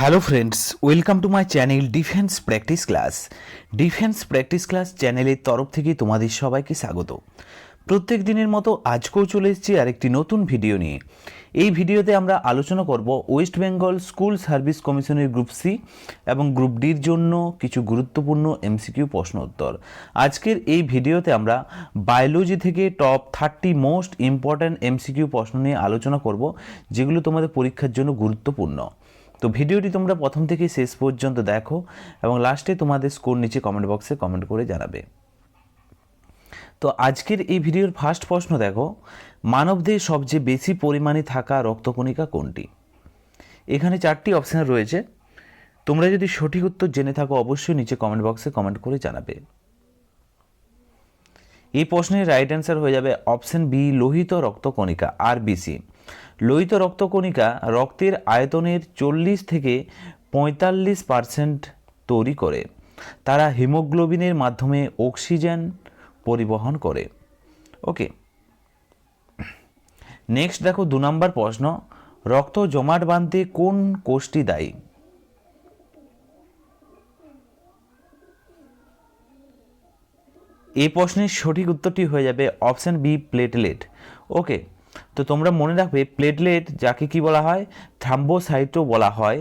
Hello friends welcome to my channel defence practice class defence practice class চ্যানেলের তরফ থেকে তোমাদের সবাইকে স্বাগত। প্রত্যেক দিনের মতো আজকেও চলে এসেছি আরেকটি নতুন ভিডিও নিয়ে। এই ভিডিওতে আমরা আলোচনা করব ওয়েস্ট বেঙ্গল স্কুল সার্ভিস কমিশনের গ্রুপ সি এবং গ্রুপ ডির জন্য কিছু গুরুত্বপূর্ণ এমসিকিউ প্রশ্ন উত্তর। আজকের এই ভিডিওতে আমরা বায়োলজি থেকে top thirty most important MCQ প্রশ্ন নিয়ে আলোচনা করব, যেগুলো তোমাদের পরীক্ষার জন্য গুরুত্বপূর্ণ। তো ভিডিওটি তোমরা প্রথম থেকে শেষ পর্যন্ত দেখো এবং লাস্টে তোমাদের স্কোর নিচে কমেন্ট বক্সে কমেন্ট করে জানাবে। তো আজকের এই ভিডিওর ফার্স্ট প্রশ্ন দেখো, মানবদেহে সবচেয়ে বেশি পরিমাণে থাকা রক্তকণিকা কোনটি? এখানে চারটি অপশান রয়েছে। তোমরা যদি সঠিক উত্তর জেনে থাকো, অবশ্যই নিচে কমেন্ট বক্সে কমেন্ট করে জানাবে। এই প্রশ্নের রাইট অ্যান্সার হয়ে যাবে অপশন বি লোহিত রক্তকণিকা আরবিসি লোহিত রক্তকণিকা রক্তের আয়তনের চল্লিশ থেকে পঁয়তাল্লিশ পার্সেন্ট তৈরি করে। তারা হিমোগ্লোবিনের মাধ্যমে অক্সিজেন পরিবহন করে। ওকে। নেক্সট দেখো দু নম্বর প্রশ্ন, রক্ত জমাট বাঁধতে কোন কোষটি দায়ী? এই প্রশ্নের সঠিক উত্তরটি হয়ে যাবে অপশন বি, প্লেটলেট। ওকে। তো তোমরা মনে রাখবে, প্লেটলেট যাকে কি বলা হয় থ্রাম্বোসাইটও বলা হয়,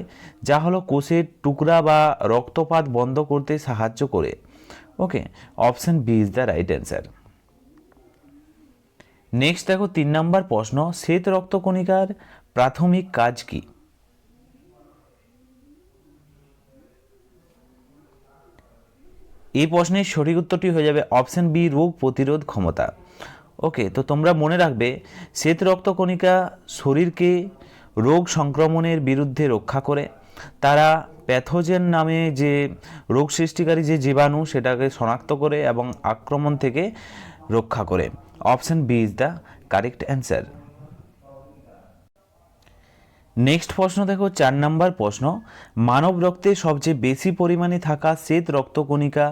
যা হলো কোষের টুকরা বা রক্তপাত বন্ধ করতে সাহায্য করে। Okay, option B is the right answer. Next দেখো, তিন নম্বর প্রশ্ন, শ্বেত রক্তকণিকার প্রাথমিক কাজ কি? এই প্রশ্নের সঠিক উত্তরটি হয়ে যাবে অপশন বি, রোগ প্রতিরোধ ক্ষমতা। ওকে তো তোমরা মনে রাখবে, শ্বেত রক্তকণিকা শরীরকে রোগ সংক্রমণের বিরুদ্ধে রক্ষা করে। তারা প্যাথোজেন নামে যে রোগ সৃষ্টিকারী যে জীবাণু, সেটাকে শনাক্ত করে এবং আক্রমণ থেকে রক্ষা করে। Option B is the correct answer next প্রশ্ন দেখো, চার নাম্বার প্রশ্ন, মানব রক্তে সবচেয়ে বেশি পরিমাণে থাকা শ্বেত রক্তকণিকা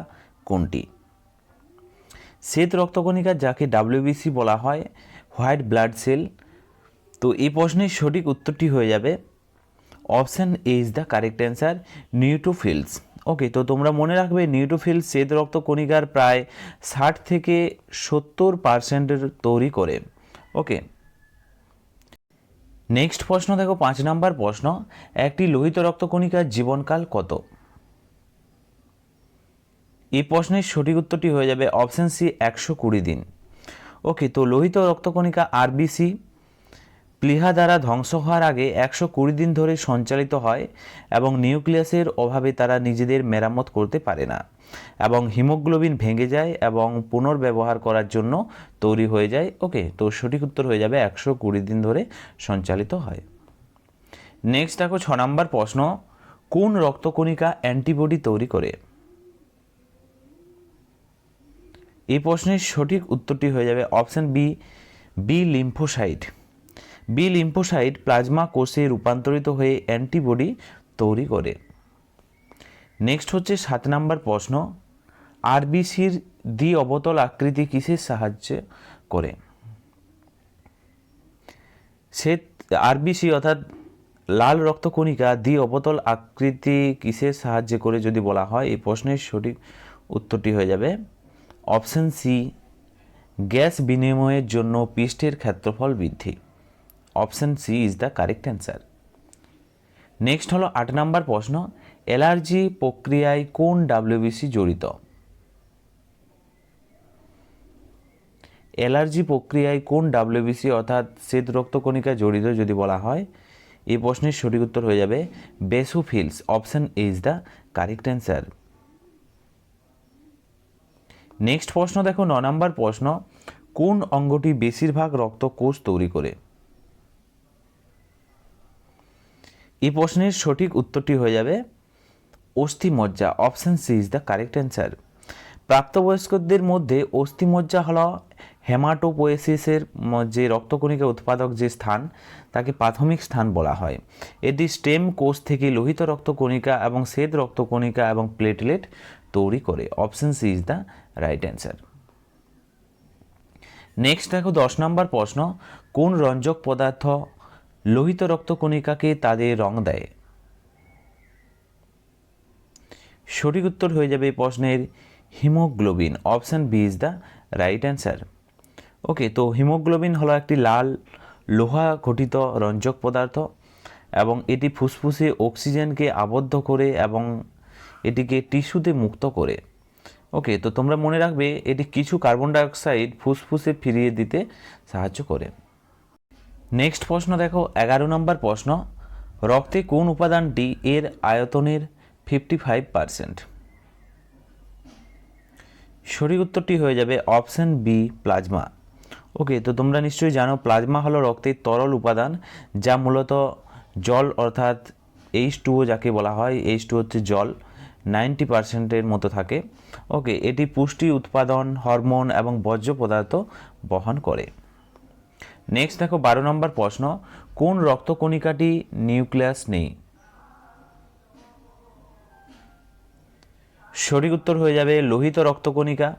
কোনটি? শ্বেত রক্তকণিকা যাকে ডাব্লিউবিসি বলা হয়, হোয়াইট ব্লাড সেল। তো এই প্রশ্নের সঠিক উত্তরটি হয়ে যাবে option A is the correct answer neutrophils okay তো তোমরা মনে রাখবে নিউট্রোফিল শ্বেত রক্তকণিকার প্রায় ষাট থেকে সত্তর পার্সেন্টের তৈরি করে। ওকে নেক্সট প্রশ্ন দেখো, পাঁচ নাম্বার প্রশ্ন, একটি লোহিত রক্তকণিকার জীবনকাল কত? এই প্রশ্নের সঠিক উত্তরটি হয়ে যাবে অপশান সি, একশো কুড়ি দিন। ওকে, তো লোহিত রক্তকণিকা আরবিসি প্লিহা দ্বারা ধ্বংস হওয়ার আগে একশো কুড়ি দিন ধরে সঞ্চালিত হয় এবং নিউক্লিয়াসের অভাবে তারা নিজেদের মেরামত করতে পারে না এবং হিমোগ্লোবিন ভেঙে যায় এবং পুনর্ব্যবহার করার জন্য তৈরি হয়ে যায়। ওকে, তো সঠিক উত্তর হয়ে যাবে একশো কুড়ি দিন ধরে সঞ্চালিত হয়। নেক্সট দেখো, ছ নম্বর প্রশ্ন, কোন রক্তকণিকা অ্যান্টিবডি তৈরি করে? এই প্রশ্নের সঠিক উত্তরটি হয়ে যাবে option B B lymphocyte. B lymphocyte plasma কোষে রূপান্তরিত হয়ে অ্যান্টিবডি তৈরি করে। নেক্সট হচ্ছে সাত নাম্বার প্রশ্ন, আরবিসির দ্বি অবতল আকৃতি কিসের সাহায্য করে? সে আরবিসি অর্থাৎ লাল রক্তকণিকা দ্বি অবতল আকৃতি কিসের সাহায্যে করে যদি বলা হয়, এই প্রশ্নের সঠিক উত্তরটি হয়ে যাবে অপশন সি, গ্যাস বিনিময়ের জন্য পৃষ্ঠের ক্ষেত্রফল বৃদ্ধি। Option C is the correct answer next হলো আট নম্বর প্রশ্ন অ্যালার্জি প্রক্রিয়ায় কোন ডাব্লিউবিসি জড়িত? অ্যালার্জি প্রক্রিয়ায় কোন ডাব্লিউবিসি অর্থাৎ শ্বেত রক্তকণিকা জড়িত যদি বলা হয়? এই প্রশ্নের সঠিক উত্তর হয়ে যাবে basophils, option is the correct answer next প্রশ্ন দেখো, ন নম্বর প্রশ্ন, কোন অঙ্গটি বেশিরভাগ রক্তকোষ তৈরি করে? এই প্রশ্নের সঠিক উত্তরটি হয়ে যাবে অস্থিমজ্জা, option C is the correct answer. প্রাপ্তবয়স্কদের মধ্যে অস্থিমজ্জা হল হেমাটোপোয়েসিসের যে রক্তকণিকা উৎপাদক যে স্থান, তাকে প্রাথমিক স্থান বলা হয়। এটি স্টেম কোষ থেকে লোহিত রক্তকণিকা এবং শ্বেত রক্তকণিকা এবং প্লেটলেট তৈরি করে option C is the right answer. Next দেখো দশ নম্বর প্রশ্ন, কোন রঞ্জক পদার্থ লোহিত রক্তকণিকাকে তাদের রং দেয়? সঠিক উত্তর হয়ে যাবে এই প্রশ্নের haemoglobin, option B is the right answer. Okay, তো হিমোগ্লোবিন হলো একটি লাল লোহা ঘটিত রঞ্জক পদার্থ এবং এটি ফুসফুসে অক্সিজেনকে আবদ্ধ করে এবং এটিকে টিস্যুতে মুক্ত করে। ওকে, তো তোমরা মনে রাখবে, এটি কিছু কার্বন ডাইঅক্সাইড ফুসফুসে ফিরিয়ে দিতে সাহায্য করে। নেক্সট প্রশ্ন দেখো, এগারো নম্বর প্রশ্ন, রক্তে কোন উপাদানটি এর আয়তনের ফিফটি ফাইভ পারসেন্ট সঠিক উত্তরটি হয়ে যাবে অপশন বি, প্লাজমা। ওকে, তো তোমরা নিশ্চয়ই জানো, প্লাজমা হলো রক্তের তরল উপাদান, যা মূলত জল অর্থাৎ এইচ টুও যাকে বলা হয় এইচ টু হচ্ছে জল। নাইনটি পার্সেন্টের মতো থাকে। ওকে, এটি পুষ্টি, উৎপাদন, হরমোন এবং বর্জ্য পদার্থ বহন করে। নেক্সট দেখো, বারো নম্বর প্রশ্ন, কোন রক্তকণিকাটি নিউক্লিয়াস নেই? সঠিক উত্তর হয়ে যাবে লোহিত রক্তকণিকা।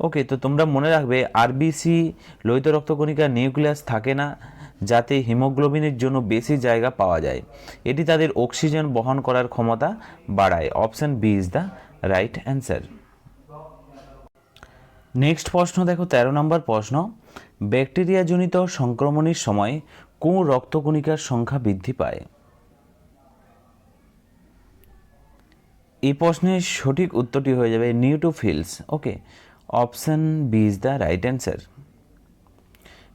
ওকে, তো তোমরা মনে রাখবে আরবিসি লোহিত রক্তকণিকা নিউক্লিয়াস থাকে না। যাতে হিমোগ্লোবিনের জন্য বেশি জায়গা পাওয়া যায়। এটি তাদের অক্সিজেন বহন করার ক্ষমতা বাড়ায়। Option B is the right answer. Next প্রশ্ন, দেখো, তেরো নম্বর প্রশ্ন। ব্যাকটেরিয়াজনিত সংক্রমণের সময় কোন রক্তকণিকার সংখ্যা বৃদ্ধি পায়? এই প্রশ্নের সঠিক উত্তরটি হয়ে যাবে neutrophils. Okay, option B is the right answer.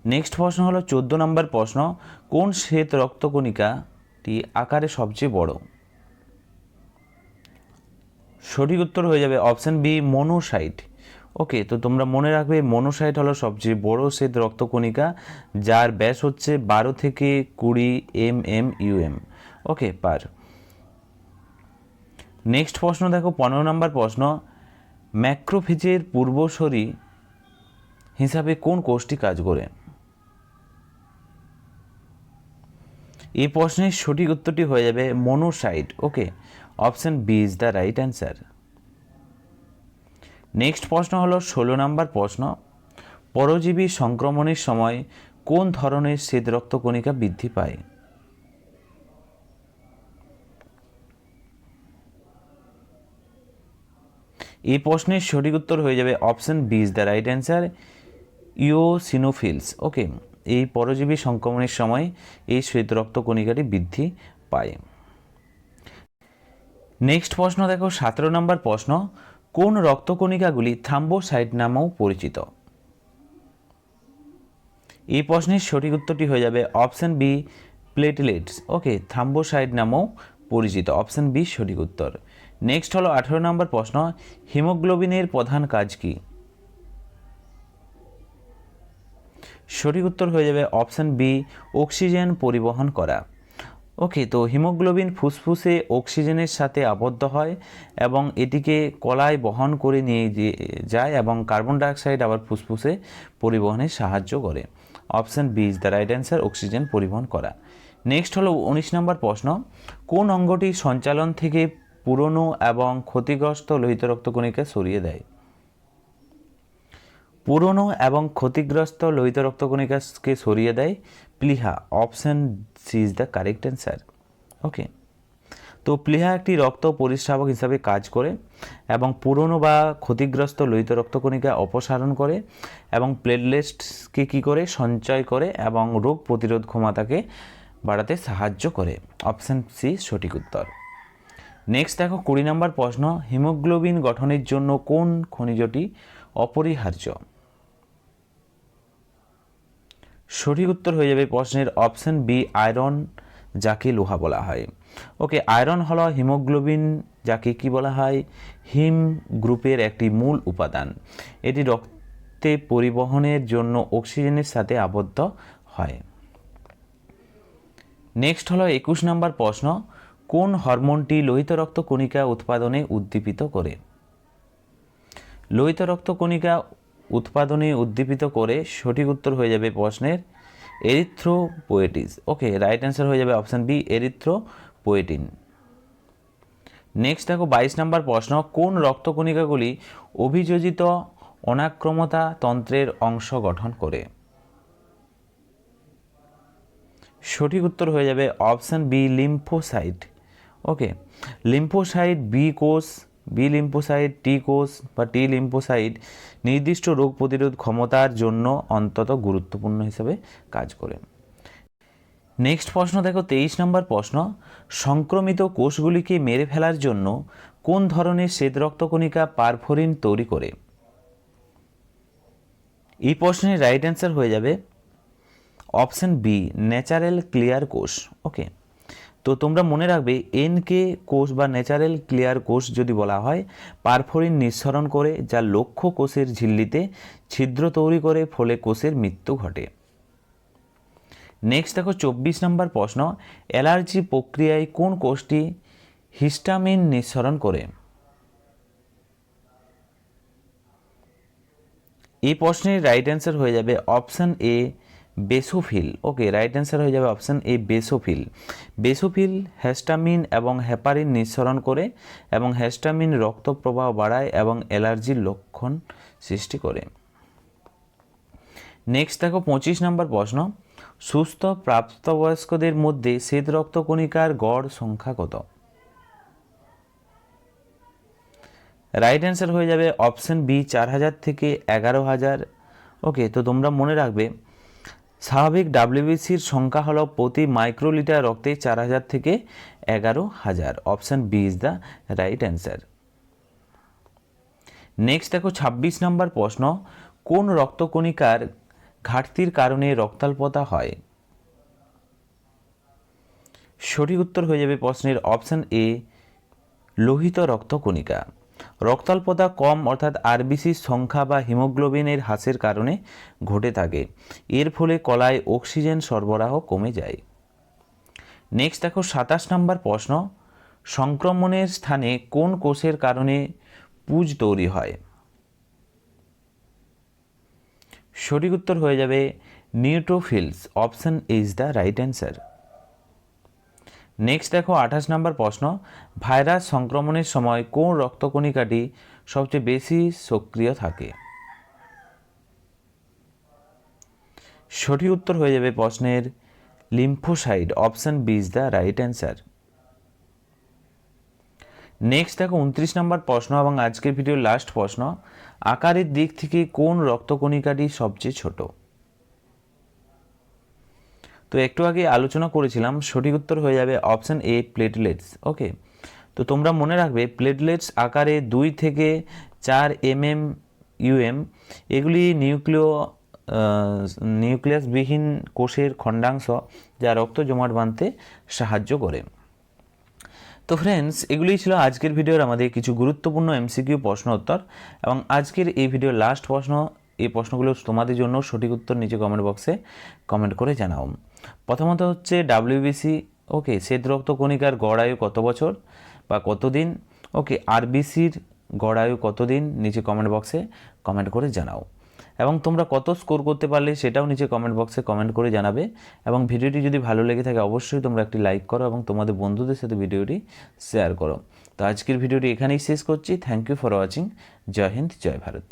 Next প্রশ্ন হলো চোদ্দ নম্বর প্রশ্ন, কোন শ্বেত রক্তকণিকাটি আকারে সবচেয়ে বড়? সঠিক উত্তর হয়ে যাবে অপশান বি, মনোসাইট। ওকে, তো তোমরা মনে রাখবে মনোসাইট হলো সবচেয়ে বড় শ্বেত রক্তকণিকা, যার ব্যাস হচ্ছে বারো থেকে কুড়ি এম এম ইউএম ওকে, পার। নেক্সট প্রশ্ন দেখো, পনেরো নম্বর প্রশ্ন, ম্যাক্রোফিজের পূর্বসরী হিসাবে কোন কোষটি কাজ করে? এই প্রশ্নের সঠিক উত্তরটি হয়ে যাবে monocyte. Okay, option B is the right answer. Next প্রশ্ন হলো ষোলো নম্বর প্রশ্ন। পরজীবী সংক্রমণের সময় কোন ধরনের শ্বেত রক্তকণিকা বৃদ্ধি পায়? এই প্রশ্নের সঠিক উত্তর হয়ে যাবে option B is the right answer, eosinophils. Okay এই পরজীবী সংক্রমণের সময় এই শ্বেত রক্ত রক্তকণিকাটি বৃদ্ধি পায়। নেক্সট প্রশ্ন দেখো, সতেরো নম্বর প্রশ্ন, কোন রক্তকণিকাগুলি থ্রাম্বোসাইট নামেও পরিচিত? এই প্রশ্নের সঠিক উত্তরটি হয়ে যাবে অপশন বি প্লেটলেটস ওকে থ্রাম্বোসাইট নামেও পরিচিত। অপশন বি, সঠিক উত্তর। নেক্সট হলো আঠেরো নম্বর প্রশ্ন, হিমোগ্লোবিনের প্রধান কাজ কি? সঠিক উত্তর হয়ে যাবে অপশন বি, অক্সিজেন পরিবহন করা। ওকে তো হিমোগ্লোবিন ফুসফুসে অক্সিজেনের সাথে আবদ্ধ হয় এবং এটিকে কলায় বহন করে নিয়ে যায় এবং কার্বন ডাইঅক্সাইড আবার ফুসফুসে পরিবহনে সাহায্য করে। Option B is the right answer oxygen পরিবহন করা। নেক্সট হলো উনিশ নম্বর প্রশ্ন। কোন অঙ্গটি সঞ্চালন থেকে পুরনো এবং ক্ষতিগ্রস্ত লোহিত রক্তকণিকা সরিয়ে দেয়? পুরনো এবং ক্ষতিগ্রস্ত লোহিত রক্তকণিকাকে সরিয়ে দেয় প্লিহা, option C is the correct answer. Okay. তো প্লিহা একটি রক্ত পরিস্রাবক হিসাবে কাজ করে এবং পুরনো বা ক্ষতিগ্রস্ত লোহিত রক্তকণিকা অপসারণ করে এবং প্লেটলেটসকে কী করে? সঞ্চয় করে এবং রোগ প্রতিরোধ ক্ষমতাকে বাড়াতে সাহায্য করে। অপশন সি, সঠিক উত্তর। নেক্সট দেখো, কুড়ি নম্বর প্রশ্ন, হিমোগ্লোবিন গঠনের জন্য কোন খনিজটি অপরিহার্য? সঠিক উত্তর হয়ে যাবে প্রশ্নের অপশন বি, আয়রন, যাকে লোহা বলা হয়। ওকে, আয়রন হলো হিমোগ্লোবিন, যাকে কি বলা হয়? হিম গ্রুপের একটি মূল উপাদান। এটি রক্তে পরিবহনের জন্য অক্সিজেনের সাথে আবদ্ধ হয়। নেক্সট হলো একুশ নম্বর প্রশ্ন, কোন হরমোনটি লোহিত রক্ত কণিকা উৎপাদনে উদ্দীপিত করে? লোহিত রক্ত কণিকা উৎপাদনে উদ্দীপিত করে সঠিক উত্তর হয়ে যাবে প্রশ্নের এরিথ্রোপোয়েটিস। ওকে রাইট অ্যান্সার হয়ে যাবে অপশান বি এরিথ্রোপোয়েটিন। নেক্সট দেখো, বাইশ নম্বর প্রশ্ন, কোন রক্তকণিকাগুলি অভিযোজিত অনাক্রমতা তন্ত্রের অংশ গঠন করে? সঠিক উত্তর হয়ে যাবে option B lymphocyte okay lymphocyte B কোষ বি লিম্ফোসাইট টি কোষ বা টি লিম্ফোসাইট নির্দিষ্ট রোগ প্রতিরোধ ক্ষমতার জন্য অন্তত গুরুত্বপূর্ণ হিসেবে কাজ করে। নেক্সট প্রশ্ন, দেখো তেইশ নম্বর প্রশ্ন, সংক্রমিত কোষগুলিকে মেরে ফেলার জন্য কোন ধরনের শ্বেত রক্তকণিকা পারফোরিন তৈরি করে? এই প্রশ্নের রাইট অ্যান্সার হয়ে যাবে অপশন বি ন্যাচারাল ক্লিয়ার কোষ ওকে তো তোমরা মনে রাখবে এনকে কোষ বা ন্যাচারাল ক্লিয়ার কোষ যদি বলা হয়, পারফোরিন নিঃসরণ করে, যা লক্ষ্য কোষের ঝিল্লিতে ছিদ্র তৈরি করে, ফলে কোষের মৃত্যু ঘটে। নেক্সট দেখো, চব্বিশ নম্বর প্রশ্ন, অ্যালার্জি প্রক্রিয়ায় কোন কোষটি হিস্টামিন নিঃসরণ করে? এই প্রশ্নের রাইট অ্যান্সার হয়ে যাবে option A basophil okay right answer হয়ে যাবে option A basophil basophil histamine এবং হেপারিন নিঃসরণ করে এবং হ্যাস্টামিন রক্ত প্রবাহ বাড়ায় এবং অ্যালার্জির লক্ষণ সৃষ্টি করে। নেক্সট দেখো, পঁচিশ নম্বর প্রশ্ন। সুস্থ প্রাপ্তবয়স্কদের মধ্যে শ্বেত রক্তকণিকার গড় সংখ্যা কত? রাইট অ্যান্সার হয়ে যাবে অপশন বি চার হাজার থেকে এগারো হাজার। ওকে তো তোমরা মনে রাখবে স্বাভাবিক ডাব্লিউবিসির সংখ্যা হলো প্রতি মাইক্রোলিটার রক্তে চার হাজার থেকে এগারো হাজার। Option B is the right answer. Next দেখো ছাব্বিশ নম্বর প্রশ্ন, কোন রক্তকণিকার ঘাটতির কারণে রক্তাল্পতা হয়? সঠিক উত্তর হয়ে যাবে প্রশ্নের অপশান এ, লোহিত রক্তকণিকা। রক্তাল্পতা কম অর্থাৎ আরবিসির সংখ্যা বা হিমোগ্লোবিনের হ্রাসের কারণে ঘটে থাকে। এর ফলে কলায় অক্সিজেন সরবরাহ কমে যায়। নেক্সট দেখো সাতাশ নম্বর প্রশ্ন, সংক্রমণের স্থানে কোন কোষের কারণে পুজ তৈরি হয়? সঠিক উত্তর হয়ে যাবে neutrophils, option is the right answer. Next দেখো, আঠাশ নম্বর প্রশ্ন। ভাইরাস সংক্রমণের সময় কোন রক্তকণিকাটি সবচেয়ে বেশি সক্রিয় থাকে? সঠিক উত্তর হয়ে যাবে প্রশ্নের lymphocyte option B is the right answer. Next দেখো, উনত্রিশ নম্বর প্রশ্ন এবং আজকের ভিডিওর লাস্ট প্রশ্ন। আকারের দিক থেকে কোন রক্তকণিকাটি সবচেয়ে ছোট? তো একটু আগে আলোচনা করেছিলাম, সঠিক উত্তর হয়ে যাবে অপশান এ প্লেটলেটস ওকে তো তোমরা মনে রাখবে প্লেটলেটস আকারে দুই থেকে চার এম এম ইউএম এগুলি নিউক্লিয় নিউক্লিয়াসবিহীন কোষের খণ্ডাংশ যা রক্ত জমাট বাঁধতে সাহায্য করে। তো ফ্রেন্ডস এগুলি ছিল আজকের ভিডিওর আমাদের কিছু গুরুত্বপূর্ণ এমসিকিউ প্রশ্ন উত্তর এবং আজকের এই ভিডিওর লাস্ট প্রশ্ন এই প্রশ্নগুলো তোমাদের জন্য সঠিক উত্তর নিচে কমেন্ট বক্সে কমেন্ট করে জানাও। প্রথমত হচ্ছে ডাব্লিউবিসি ওকে শ্বেত রক্ত কণিকার গড় আয়ু কত বছর বা কতদিন ওকে আরবিসির গড় আয়ু কতদিন নিচে কমেন্ট বক্সে কমেন্ট করে জানাও। এবং তোমরা কত স্কোর করতে পারলে সেটাও নিচে কমেন্ট বক্সে কমেন্ট করে জানাবে। এবং ভিডিওটি যদি ভালো লেগে থাকে, অবশ্যই তোমরা একটি লাইক করো এবং তোমাদের বন্ধুদের সাথে ভিডিওটি শেয়ার করো। তো আজকের ভিডিওটি এখানেই শেষ করছি। থ্যাংক ইউ ফর ওয়াচিং জয় হিন্দ, জয় ভারত।